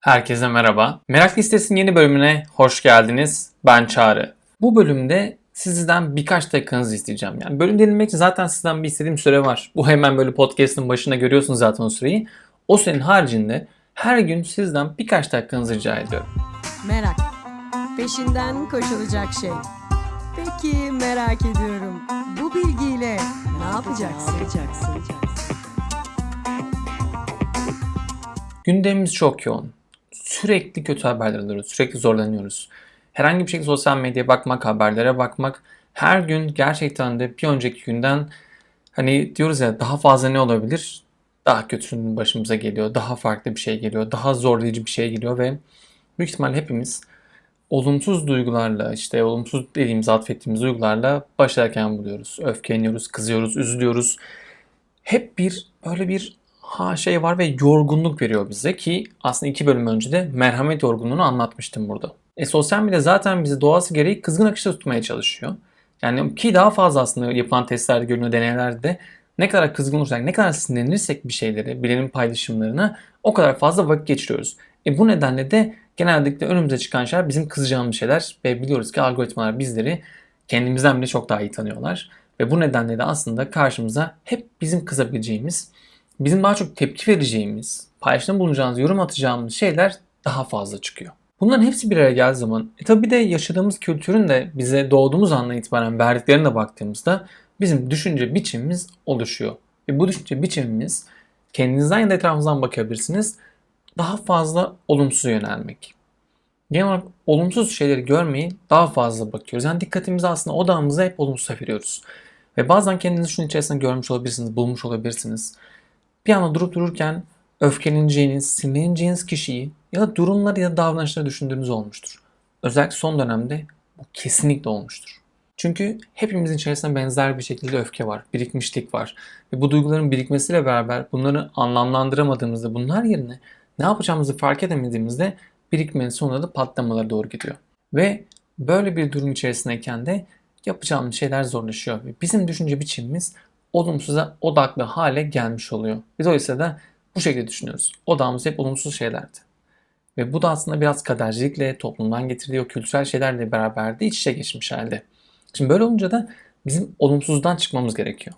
Herkese merhaba. Merak Listesi'nin yeni bölümüne hoş geldiniz. Ben Çağrı. Bu bölümde sizden birkaç dakikanızı isteyeceğim. Yani bölüm dinlemek için zaten sizden bir istediğim süre var. Bu hemen böyle podcast'ın başında görüyorsunuz zaten o süreyi. O sürenin haricinde her gün sizden birkaç dakikanızı rica ediyorum. Merak. Peşinden koşulacak şey. Peki merak ediyorum. Bu bilgiyle ne yapacaksın? Gündemimiz çok yoğun. Sürekli kötü haberler alıyoruz. Sürekli zorlanıyoruz. Herhangi bir şekilde sosyal medyaya bakmak, haberlere bakmak her gün gerçekten de bir önceki günden hani diyoruz ya daha fazla ne olabilir? Daha kötünün başımıza geliyor. Daha farklı bir şey geliyor. Daha zorlayıcı bir şey geliyor ve büyük ihtimalle hepimiz olumsuz duygularla işte olumsuz dediğimiz atfettiğimiz duygularla başlarken buluyoruz. Öfkeleniyoruz, kızıyoruz, üzülüyoruz. Hep bir böyle bir ha şey var ve yorgunluk veriyor bize ki aslında iki bölüm önce de merhamet yorgunluğunu anlatmıştım burada. E sosyal medya zaten bizi doğası gereği kızgın akışta tutmaya çalışıyor. Yani ki daha fazla aslında yapılan testlerde görünüyor deneylerde ne kadar kızgın olursak, ne kadar sinirlenirsek bir şeyleri, bilenin paylaşımlarına o kadar fazla vakit geçiriyoruz. E bu nedenle de genellikle önümüze çıkan şeyler bizim kızacağımız şeyler ve biliyoruz ki algoritmalar bizleri kendimizden bile çok daha iyi tanıyorlar. Ve bu nedenle de aslında karşımıza hep bizim kızabileceğimiz, bizim daha çok tepki vereceğimiz, paylaşımda bulunacağımız, yorum atacağımız şeyler daha fazla çıkıyor. Bunların hepsi bir araya geldiği zaman, e tabi de yaşadığımız kültürün de bize doğduğumuz andan itibaren verdiklerine baktığımızda bizim düşünce biçimimiz oluşuyor. Ve bu düşünce biçimimiz kendinizden ya da etrafınızdan bakabilirsiniz daha fazla olumsuz yönelmek. Genel olarak olumsuz şeyleri görmeyi daha fazla bakıyoruz. Yani dikkatimizi aslında odağımıza hep olumsuz veriyoruz. Ve bazen kendinizi şunun içerisinde görmüş olabilirsiniz, bulmuş olabilirsiniz. Bir anda durup dururken öfkeleneceğiniz, sinirleneceğiniz kişiyi ya da durumları ya da davranışları düşündüğünüz olmuştur. Özellikle son dönemde bu kesinlikle olmuştur. Çünkü hepimizin içerisinde benzer bir şekilde öfke var, birikmişlik var. Ve bu duyguların birikmesiyle beraber bunları anlamlandıramadığımızda bunlar yerine ne yapacağımızı fark edemediğimizde birikmenin sonunda da patlamalara doğru gidiyor. Ve böyle bir durum içerisindeyken de yapacağımız şeyler zorlaşıyor. Ve bizim düşünce biçimimiz olumsuza odaklı hale gelmiş oluyor. Biz oysa da bu şekilde düşünüyoruz. Odağımız hep olumsuz şeylerdi. Ve bu da aslında biraz kadercilikle, toplumdan getirdiği o kültürel şeylerle beraber de iç içe geçmiş halde. Şimdi böyle olunca da bizim olumsuzdan çıkmamız gerekiyor.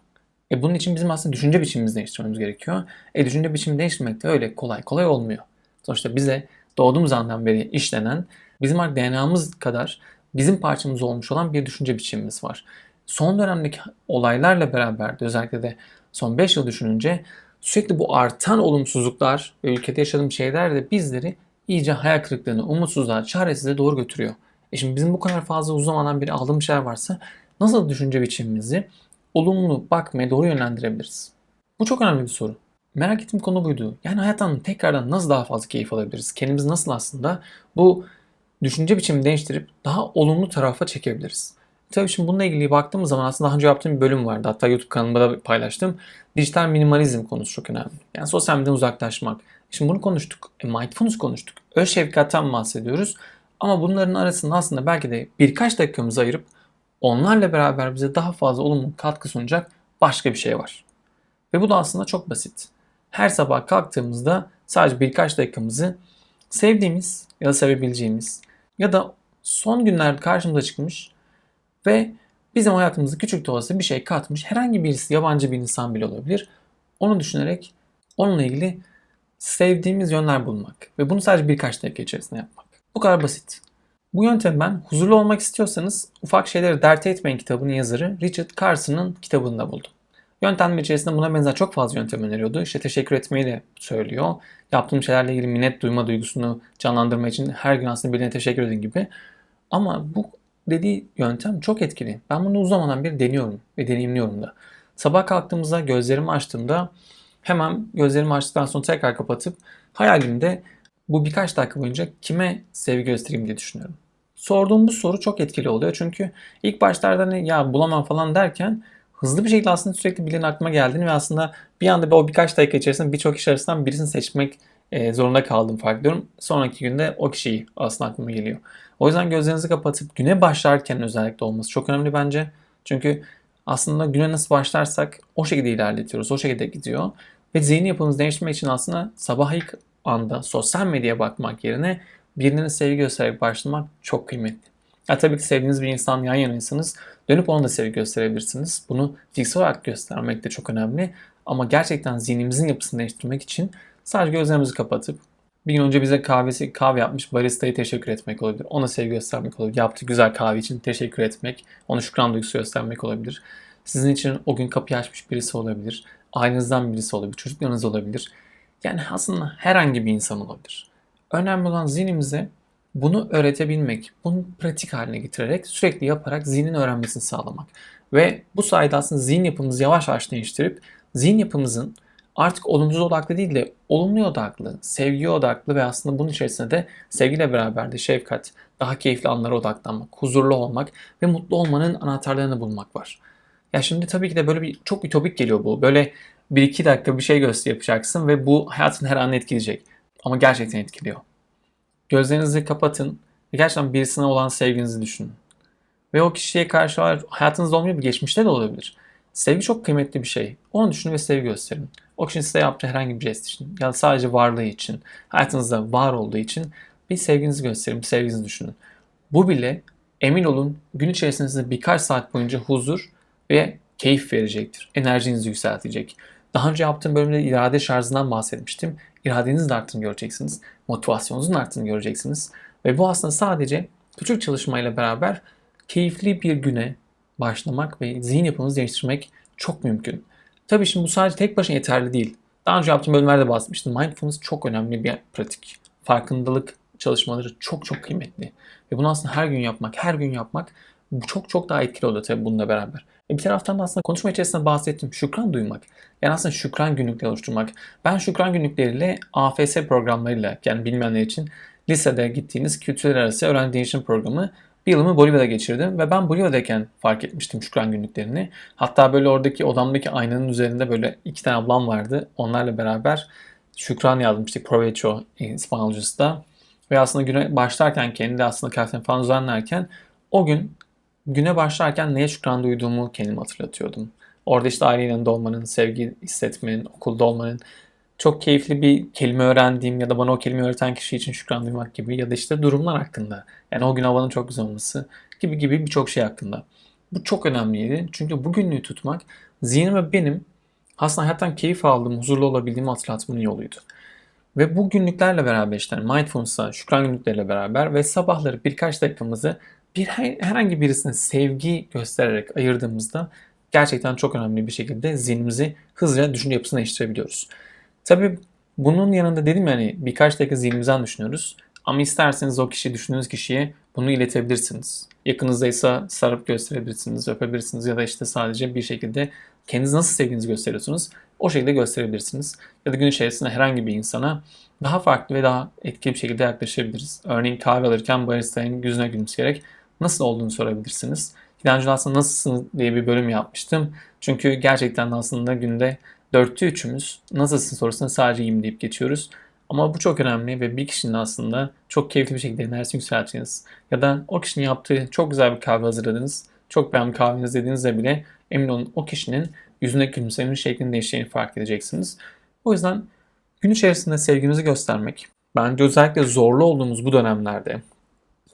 E bunun için bizim aslında düşünce biçimimizi değiştirmemiz gerekiyor. E düşünce biçimi değiştirmek de öyle kolay kolay olmuyor. Sonuçta bize doğduğumuz andan beri işlenen, bizim artık DNA'mız kadar bizim parçamız olmuş olan bir düşünce biçimimiz var. Son dönemdeki olaylarla beraber de özellikle de son 5 yıl düşününce sürekli bu artan olumsuzluklar ve ülkede yaşadığım şeyler de bizleri iyice hayal kırıklığına, umutsuzluğa, çaresizliğe doğru götürüyor. E şimdi bizim bu kadar fazla uzun zamandan beri aldığımız şeyler varsa nasıl düşünce biçimimizi olumlu bakmaya doğru yönlendirebiliriz? Bu çok önemli bir soru. Merak ettiğim konu buydu. Yani hayattan tekrardan nasıl daha fazla keyif alabiliriz? Kendimizi nasıl aslında bu düşünce biçimini değiştirip daha olumlu tarafa çekebiliriz? Tabii şimdi bununla ilgili baktığımız zaman aslında daha önce yaptığım bir bölüm vardı. Hatta YouTube kanalımda da paylaştım. Dijital minimalizm konusu çok önemli. Yani sosyal medyadan uzaklaşmak. Şimdi bunu konuştuk. E, mindfulness konuştuk. Öz şefkattan bahsediyoruz. Ama bunların arasında aslında belki de birkaç dakikamızı ayırıp onlarla beraber bize daha fazla olumlu katkı sunacak başka bir şey var. Ve bu da aslında çok basit. Her sabah kalktığımızda sadece birkaç dakikamızı sevdiğimiz ya da sevebileceğimiz ya da son günlerde karşımıza çıkmış ve bizim hayatımızda küçük de olsa bir şey katmış herhangi birisi yabancı bir insan bile olabilir. Onu düşünerek onunla ilgili sevdiğimiz yönler bulmak ve bunu sadece birkaç dakika içerisinde yapmak. Bu kadar basit. Bu yöntemi ben huzurlu olmak istiyorsanız ufak şeyleri dert etmeyin kitabının yazarı Richard Carson'ın kitabında buldum. Yöntemler içerisinde buna benzer çok fazla yöntem öneriyordu. İşte teşekkür etmeyi de söylüyor. Yaptığım şeylerle ilgili minnet duyma duygusunu canlandırma için her gün aslında birine teşekkür edin gibi. Ama bu dediği yöntem çok etkili. Ben bunu uzun zamandan beri deniyorum ve deneyimliyorum da. Sabah kalktığımızda gözlerimi açtığımda hemen gözlerimi açtıktan sonra tekrar kapatıp hayalimde bu birkaç dakika boyunca kime sevgi göstereyim diye düşünüyorum. Sorduğum bu soru çok etkili oluyor. Çünkü ilk başlarda hani ya bulamam falan derken hızlı bir şekilde aslında sürekli birilerinin aklıma geldiğini ve aslında bir anda o birkaç dakika içerisinde birçok kişi arasından birisini seçmek e, zorunda kaldım fark ediyorum. Sonraki günde o kişiyi aslında aklıma geliyor. O yüzden gözlerinizi kapatıp güne başlarken özellikle olması çok önemli bence. Çünkü aslında güne nasıl başlarsak o şekilde ilerletiyoruz. O şekilde gidiyor. Ve zihin yapımızı değiştirmek için aslında sabah ilk anda sosyal medyaya bakmak yerine birine sevgi göstererek başlamak çok kıymetli. Ya tabii ki sevdiğiniz bir insan yan yanaysanız dönüp ona da sevgi gösterebilirsiniz. Bunu fiziksel olarak göstermek de çok önemli. Ama gerçekten zihnimizin yapısını değiştirmek için sadece gözlerimizi kapatıp bir gün önce bize kahvesi kahve yapmış baristayı teşekkür etmek olabilir. Ona sevgi göstermek olabilir. Yaptığı güzel kahve için teşekkür etmek. Ona şükran duygusu göstermek olabilir. Sizin için o gün kapıyı açmış birisi olabilir. Ailenizden birisi olabilir. Çocuklarınız olabilir. Yani aslında herhangi bir insan olabilir. Önemli olan zihnimize bunu öğretebilmek, bunu pratik haline getirerek, sürekli yaparak zihnin öğrenmesini sağlamak. Ve bu sayede aslında zihin yapımızı yavaş yavaş değiştirip zihin yapımızın artık olumsuz odaklı değil de olumlu odaklı, sevgiye odaklı ve aslında bunun içerisinde de sevgiyle beraber de şefkat, daha keyifli anlara odaklanmak, huzurlu olmak ve mutlu olmanın anahtarlarını bulmak var. Ya şimdi tabii ki de böyle bir çok ütopik geliyor bu. Böyle bir iki dakika bir şey göster yapacaksın ve bu hayatın her anını etkileyecek. Ama gerçekten etkiliyor. Gözlerinizi kapatın ve gerçekten birisine olan sevginizi düşünün. Ve o kişiye karşı hayatınızda olmuyor bir geçmişte de olabilir. Sevgi çok kıymetli bir şey. Onu düşünün ve sevgi gösterin. O kişinin size yaptığı herhangi bir jest için ya sadece varlığı için, hayatınızda var olduğu için bir sevginizi gösterin, bir sevginizi düşünün. Bu bile emin olun gün içerisinde size birkaç saat boyunca huzur ve keyif verecektir. Enerjinizi yükseltecek. Daha önce yaptığım bölümde irade şarjından bahsetmiştim. İradenizin de arttığını göreceksiniz. Motivasyonunuzun arttığını göreceksiniz. Ve bu aslında sadece küçük çalışmayla beraber keyifli bir güne başlamak ve zihin yapınızı değiştirmek çok mümkün. Tabii şimdi bu sadece tek başına yeterli değil. Daha önce yaptığım bölümlerde bahsetmiştim. Mindfulness çok önemli bir pratik. Farkındalık çalışmaları çok çok kıymetli. Ve bunu aslında her gün yapmak, her gün yapmak bu çok çok daha etkili oluyor tabii bununla beraber. E bir taraftan da aslında konuşma içerisinde bahsettim. Şükran duymak. Yani aslında şükran günlükleri oluşturmak. Ben şükran günlükleriyle AFS programlarıyla yani bilmeyenler için lisede gittiğiniz kültürler arası öğrenci değişim programı bir yılımı Bolivya'da geçirdim ve ben Bolivya'dayken fark etmiştim şükran günlüklerini. Hatta böyle oradaki odamdaki aynanın üzerinde böyle iki tane ablam vardı. Onlarla beraber şükran yazmıştık Provecho İspanyolcasında. Ve aslında güne başlarken kendi aslında kahvemi falan düzenlerken o gün güne başlarken neye şükran duyduğumu kendime hatırlatıyordum. Orada işte ailenin yanında olmanın, sevgi hissetmenin, okulda olmanın, çok keyifli bir kelime öğrendiğim ya da bana o kelime öğreten kişi için şükran duymak gibi ya da işte durumlar hakkında. Yani o gün havanın çok güzel olması gibi gibi birçok şey hakkında. Bu çok önemliydi. Çünkü bu günlüğü tutmak zihnime benim aslında hayattan keyif aldığım, huzurlu olabildiğimi hatırlatmanın yoluydu. Ve bu günlüklerle beraber işte mindfulness'a, şükran günlükleriyle beraber ve sabahları birkaç dakikamızı bir herhangi birisine sevgi göstererek ayırdığımızda gerçekten çok önemli bir şekilde zihnimizi hızlıca düşünce yapısını değiştirebiliyoruz. Tabii bunun yanında dedim yani birkaç dakika zihnimizden düşünüyoruz. Ama isterseniz o kişi düşündüğünüz kişiye bunu iletebilirsiniz. Yakınızdaysa sarıp gösterebilirsiniz, öpebilirsiniz ya da işte sadece bir şekilde kendiniz nasıl sevdiğinizi gösteriyorsunuz o şekilde gösterebilirsiniz. Ya da gün içerisinde herhangi bir insana daha farklı ve daha etkili bir şekilde yaklaşabiliriz. Örneğin kahve alırken baristanın yüzüne gülümseyerek nasıl olduğunu sorabilirsiniz. Daha önce aslında nasılsın diye bir bölüm yapmıştım. Çünkü gerçekten aslında günde dörtte üçümüz nasılsın sorusuna sadece iyiyim deyip geçiyoruz. Ama bu çok önemli ve bir kişinin aslında çok keyifli bir şekilde enerjisini yükselttiğiniz ya da o kişinin yaptığı çok güzel bir kahve hazırladınız, çok beğendim kahveniz dediğinizde bile emin olun o kişinin yüzündeki gülümsemenin şeklinin değiştiğini fark edeceksiniz. O yüzden gün içerisinde sevgimizi göstermek, bence özellikle zorlu olduğumuz bu dönemlerde,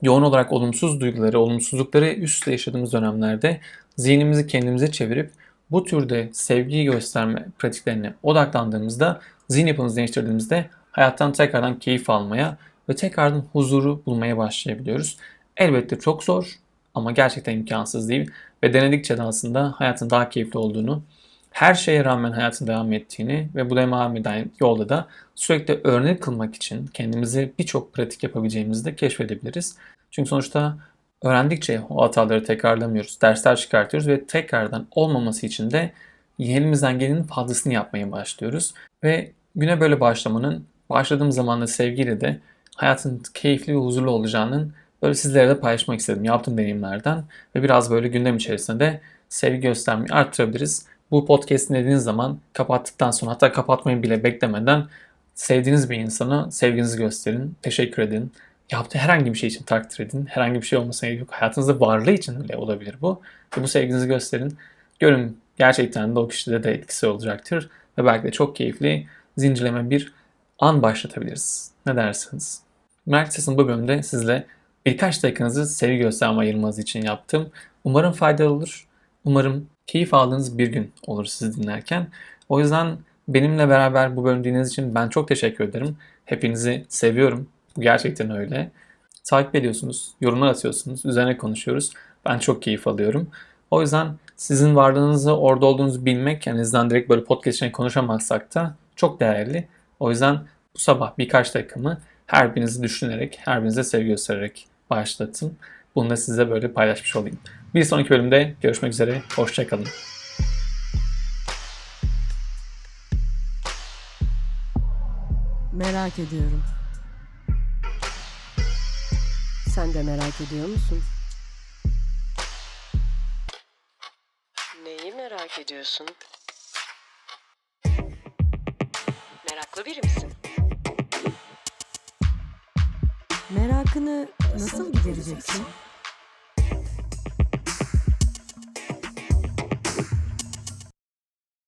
yoğun olarak olumsuz duyguları, olumsuzlukları üst üste yaşadığımız dönemlerde zihnimizi kendimize çevirip bu türde sevgiyi gösterme pratiklerine odaklandığımızda, zihin yapımızı değiştirdiğimizde hayattan tekrardan keyif almaya ve tekrardan huzuru bulmaya başlayabiliyoruz. Elbette çok zor ama gerçekten imkansız değil ve denedikçe de aslında hayatın daha keyifli olduğunu, her şeye rağmen hayatın devam ettiğini ve bu devam eden yolda da sürekli örnek kılmak için kendimizi birçok pratik yapabileceğimizi de keşfedebiliriz. Çünkü sonuçta öğrendikçe o hataları tekrarlamıyoruz, dersler çıkartıyoruz ve tekrardan olmaması için de elimizden gelenin fazlasını yapmaya başlıyoruz. Ve güne böyle başlamanın, başladığım zaman da sevgiyle de hayatın keyifli ve huzurlu olacağının böyle sizlere de paylaşmak istedim yaptığım deneyimlerden ve biraz böyle gündem içerisinde de sevgi göstermeyi arttırabiliriz. Bu podcast'i dinlediğiniz zaman kapattıktan sonra hatta kapatmayı bile beklemeden sevdiğiniz bir insana sevginizi gösterin, teşekkür edin. Yaptığı herhangi bir şey için takdir edin. Herhangi bir şey olmasına gerek yok. Hayatınızda varlığı için bile olabilir bu. Ve bu sevginizi gösterin. Görün gerçekten de o kişide de etkisi olacaktır. Ve belki de çok keyifli zincirleme bir an başlatabiliriz. Ne dersiniz? Listesi'nin bu bölümünde sizle birkaç dakikanızı sevgi gösterme ayırmanız için yaptım. Umarım faydalı olur. Umarım keyif aldığınız bir gün olur sizi dinlerken. O yüzden benimle beraber bu bölümü dinlediğiniz için ben çok teşekkür ederim. Hepinizi seviyorum. Bu gerçekten öyle. Takip ediyorsunuz, yorumlar atıyorsunuz, üzerine konuşuyoruz. Ben çok keyif alıyorum. O yüzden sizin varlığınızı, orada olduğunuzu bilmek, yani sizden direkt böyle podcast için konuşamazsak da çok değerli. O yüzden bu sabah birkaç dakikamı her birinizi düşünerek, her birinize sevgi göstererek başlattım. Bunu da size böyle paylaşmış olayım. Bir sonraki bölümde görüşmek üzere. Hoşçakalın. Merak ediyorum. Sen de merak ediyor musun? Neyi merak ediyorsun? Meraklı biri misin? Merakını nasıl gidereceksin?